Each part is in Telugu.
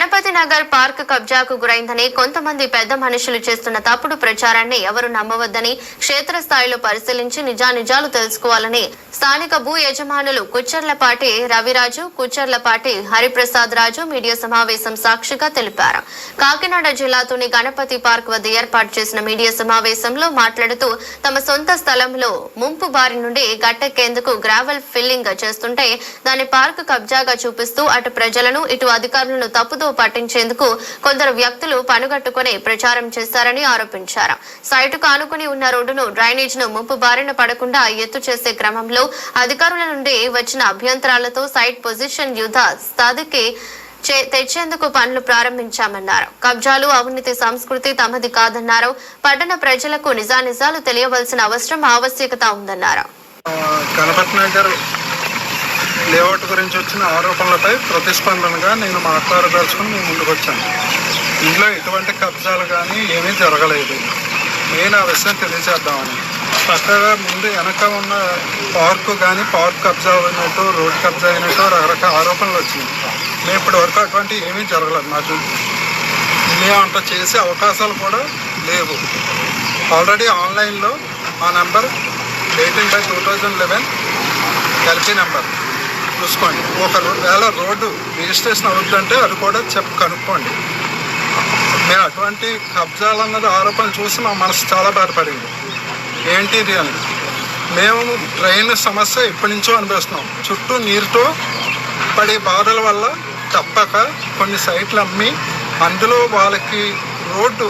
గణపతి నగర్ పార్క్ కబ్జాకు గురైందని కొంతమంది పెద్ద మనుషులు చేస్తున్న తప్పుడు ప్రచారాన్ని ఎవరు నమ్మవద్దని క్షేత్రస్థాయిలో పరిశీలించి నిజానిజాలు తెలుసుకోవాలని స్థానిక భూ యజమానులు కుచ్చర్లపాటి రవిరాజు కుచ్చర్లపాటి హరిప్రసాద్ రాజు మీడియా సమావేశం సాక్షిగా తెలిపారు. కాకినాడ జిల్లాతోని గణపతి పార్క్ వద్ద ఏర్పాటు చేసిన మీడియా సమావేశంలో మాట్లాడుతూ తమ సొంత స్థలంలో ముంపు బారి నుండి గట్టెక్కేందుకు గ్రావెల్ ఫిల్లింగ్ చేస్తుంటే దాని పార్క్ కబ్జాగా చూపిస్తూ అటు ప్రజలను ఇటు అధికారులను తప్పుదో పట్టించేందుకు కొందరు వ్యక్తులు పనుగట్టుకుని ప్రచారం చేశారని ఆరోపించారు. సైటుకు ఆనుకుని ఉన్న రోడ్డును డ్రైనేజ్ను ముంపు బారిన పడకుండా ఎత్తు చేసే క్రమంలో అధికారుల నుండి వచ్చిన అభ్యంతరాలతో సైట్ పొజిషన్ యుద్ధ స్థాయికి తెచ్చేందుకు పనులు ప్రారంభించామన్నారు. కబ్జాలు అవినీతి సంస్కృతి తమది కాదన్నారు. పట్టణ ప్రజలకు నిజానిజాలు తెలియవలసిన అవసరం ఆవశ్యకత ఉందన్నారు. లేఅవుట్ గురించి వచ్చిన ఆరోపణలపై ప్రతిస్పందనగా నేను మాట్లాడదలుచుకుని మీ ముందుకు వచ్చాను ఇందులో ఎటువంటి కబ్జాలు కానీ ఏమీ జరగలేదు. నేను ఆ విషయం తెలియజేద్దామని. పక్కగా ముందు వెనక ఉన్న పార్కు కానీ పార్క్ కబ్జా అయినట్టు రోడ్ కబ్జా అయినట్టు రకరకాల ఆరోపణలు వచ్చినాయి. మేము ఇప్పటి వరకు అటువంటి ఏమీ జరగలేదు నాకు. అంత చేసే అవకాశాలు కూడా లేవు. ఆల్రెడీ ఆన్లైన్లో మా number eighteen by two thousand eleven LP number. చూసుకోండి. ఒక వేళ రోడ్డు రిజిస్ట్రేషన్ అవుతుందంటే అది కూడా చెప్పు కనుక్కోండి. మేము అటువంటి కబ్జాలు అన్నది ఆరోపణలు చూసి మా మనసు చాలా బాధపడింది. ఏంటి ఇది అని. మేము ట్రైన్ సమస్య ఎప్పటి నుంచో అనిపిస్తున్నాం చుట్టూ నీరుతో పడే బాధల వల్ల తప్పక కొన్ని సైట్లు అమ్మి అందులో వాళ్ళకి రోడ్డు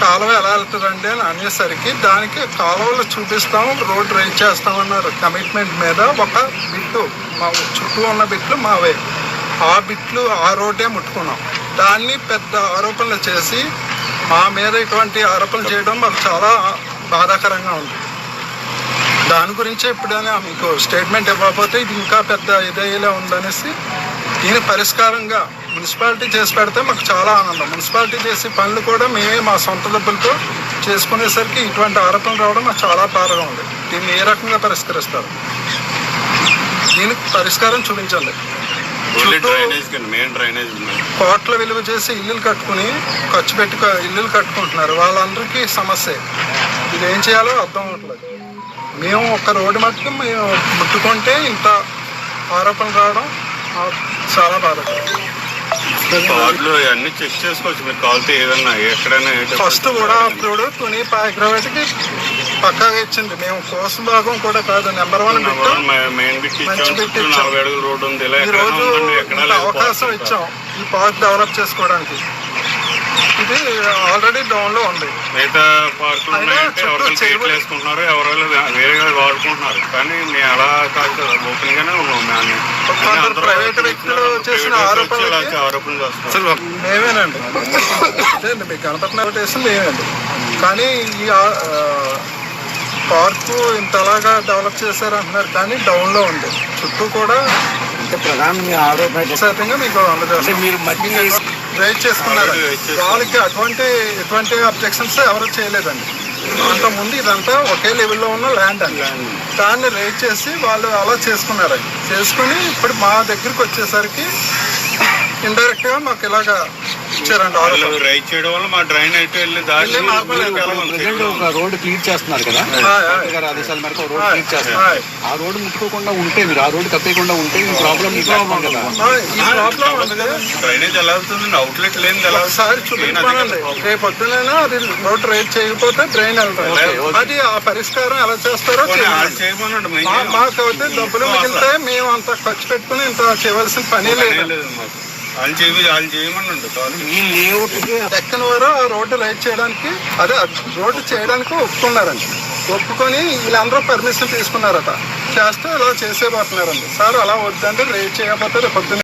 కాలువ ఎలా వెళ్తుందండి అని అనేసరికి దానికి కాలువలు చూపిస్తాం రోడ్డు రైజ్ చేస్తామన్నారు. కమిట్మెంట్ మీద ఒక బిట్టు మా చుట్టూ ఉన్న బిట్లు మావే. ఆ బిట్లు ఆ రోడ్డే ముట్టుకున్నాం. దాన్ని పెద్ద ఆరోపణలు చేసి మా మీద ఇటువంటి ఆరోపణలు చేయడం మాకు చాలా బాధాకరంగా ఉంది. దాని గురించి ఎప్పుడైనా మీకు స్టేట్మెంట్ ఇవ్వకపోతే ఇది ఇంకా పెద్ద ఇదయ్యేలా ఉందనేసి దీని పరిష్కారంగా మున్సిపాలిటీ చేసి పెడితే మాకు చాలా ఆనందం. మున్సిపాలిటీ చేసే పనులు కూడా మేమే మా సొంత డబ్బులతో చేసుకునేసరికి ఇటువంటి ఆరోపణలు రావడం మాకు చాలా బాధగా ఉంది. దీన్ని ఏ రకంగా పరిష్కరిస్తారు? దీనికి పరిష్కారం ఉంది కోట్ల విలువ చేసి ఇల్లులు కట్టుకుని ఖర్చు పెట్టి ఇల్లులు కట్టుకుంటున్నారు. వాళ్ళందరికీ సమస్య. ఇది ఏం చేయాలో అర్థం అవ్వట్లేదు. మేము ఒక రోడ్డు మట్టుకు మేము ముట్టుకుంటే ఇంత ఆరోపణలు రావడం చాలా బాధకరం కార్డులు అన్ని చెక్ చేసుకోవచ్చు. మీరు కావాలితే ఏదన్నా ఎక్కడైనా ఫస్ట్ కూడా అప్పుడు తుని పాగ్రవేట్కి పక్కాగా ఇచ్చింది. మేము కోసం భాగం కూడా కాదు. నెంబర్ వన్ మెయిన్ బిట్ ఇచ్చాం. రోడ్డు ఉంది. అవకాశం ఇచ్చాం. ఈ పార్క్ డెవలప్ చేసుకోవడానికి. ఇది ఆల్రెడీ డౌన్లో ఉంది. మిగతా పార్కులు వేసుకుంటున్నారు ఎవరైనా వేరేగా వాడుకుంటున్నారు. కానీ మేము అలా కాదు ఓపెన్ గానే ఉన్నాం అందరూ ప్రైవేట్ వ్యక్తులు చేసిన ఇలా ఆరోపణలు చేస్తున్నారు. మేమేనండి. మీకు గణపతి మేమేండి. కానీ ఈ పార్కు ఇంతలాగా డెవలప్ చేశారు అంటున్నారు కానీ డౌన్లో ఉంది. చుట్టూ కూడా అంటే ప్రధానంగా ఆరోపణ మీకు అందజేస్తాం. మీరు మట్టి రైజ్ చేసుకున్నారు. చేసుకున్నారు. వాళ్ళకి అటువంటి ఎటువంటి అబ్జెక్షన్స్ ఎవరు చేయలేదండి. అంతకుముందు ఇదంతా ఒకే లెవెల్లో ఉన్న ల్యాండ్ అండి. దాన్ని రైజ్ చేసి వాళ్ళు అలా చేసుకున్నారండి. చేసుకుని ఇప్పుడు మా దగ్గరికి వచ్చేసరికి ఇండైరెక్ట్గా మాకు ఇలాగా ఇచ్చారండి వాళ్ళు చేయడం వల్ల మా డ్రైన్ అయితే వెళ్ళి దారి ప్రజెంట్ ఒక రోడ్డు క్లియర్ చేస్తున్నారు కదా. గారి ఆదేశాల మేరకు రోడ్డు క్లియర్ చేస్తున్నారు. ఆ రోడ్డు ముట్టుకోకుండా ఉంటే మీరు ఆ రోడ్డు కప్పేయకుండా ఉంటే మీ ప్రాబ్లం మీకు కదా. ఆ, ఈ ప్రాబ్లం అంటే డ్రైనేజ్ ఎలా అవుతుంది? అవుట్లెట్ లేని ఒకసారి చూపించానండి రేపు పొద్దునైనా అది రోడ్ రైజ్ చేయకపోతే డ్రైన్ ఓకే. అది ఆ పరిష్కారం ఎలా చేస్తారో మాకైతే డబ్బులు మిగిలితే మేము అంత ఖర్చు పెట్టుకుని ఇంత చేయవలసిన పని పనే లేదు. లేదు మాకు. వాళ్ళు చేయ వాళ్ళు చేయమన్నాడు. ఈ లేఅవుట్కి ఎక్కని వారు ఆ రోడ్డు రైడ్ చేయడానికి అదే రోడ్డు చేయడానికి ఒప్పుకున్నారండి ఒప్పుకొని వీళ్ళందరూ పర్మిషన్ తీసుకున్నారట. చేస్తే ఇలా చేసేపోతున్నారండి సార్ అలా వద్దంటే రైడ్ చేయకపోతే రేపు పొద్దున్న